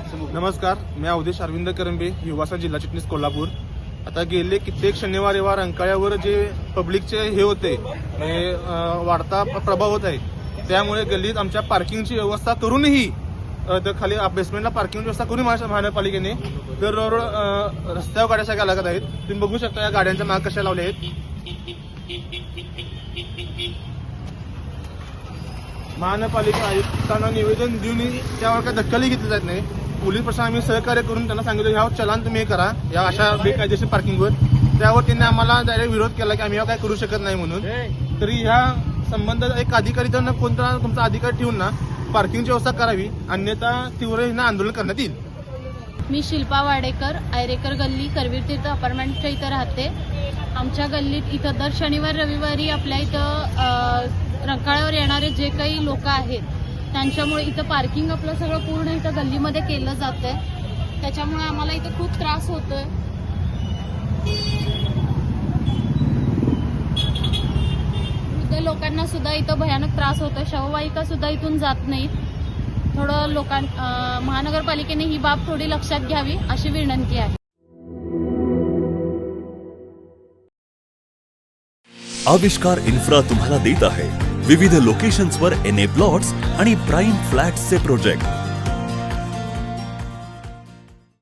नमस्कार मी अवधेश अरविंद करंबे युवासा जिल्हा चिटणीस कोल्हापूर. आता गेले कित्येक शनिवार रविवार अंकाळ्यावर जे पब्लिकचे हे होते वाढता प्रभाव होत आहे त्यामुळे गल्लीत आमच्या पार्किंगची व्यवस्था करूनही तर खाली बेसमेंटला पार्किंग व्यवस्था करून महानगरपालिकेने तर रोड रस्त्यावर गाड्या सगळ्या लागत आहेत. तुम्ही बघू शकता या गाड्यांच्या माग कशा लावल्या आहेत. महानगरपालिका आयुक्तांना निवेदन देऊनही त्यावर काही दखलही घेतली जात नाही. पोलीस प्रशासन आम्ही सहकार्य करून त्यांना सांगितलं ह्यावर चलान तुम्ही हे करा. या अशा बेकायदेशीर पार्किंगवर त्यावर त्यांनी आम्हाला डायरेक्ट विरोध केला की आम्ही काय करू शकत नाही म्हणून. तरी ह्या संबंध एक अधिकारी त्यांना कोणता तुमचा अधिकारी ठेवून ना पार्किंगची व्यवस्था करावी. अन्यथा तीव्र आंदोलन करण्यात येईल. मी शिल्पा वाडेकर आयरेकर गल्ली करवीर तीर्थ अपार्टमेंटच्या इथं राहते. आमच्या गल्लीत इथं दर शनिवार रविवारी आपल्या इथं रंकाळ्यावर येणारे जे काही लोक आहेत त्यांच्यामुळे इथं पार्किंग आपलं सगळं पूर्ण इथं गल्लीमध्ये केलं जात आहे त्याच्यामुळे आम्हाला इथं खूप त्रास होतोय. वृद्ध लोकांना सुद्धा इथं भयानक त्रास होतोय. शववाहिका सुद्धा इथून जात नाहीत थोडं लोकां महानगरपालिकेने ही बाब थोडी लक्षात घ्यावी अशी विनंती आहे. आविष्कार इन्फ्रा तुम्हाला देत आहे. विविध लोकेशन्सवर एन ए प्लॉट्स आणि प्राईम फ्लॅट्सचे प्रोजेक्ट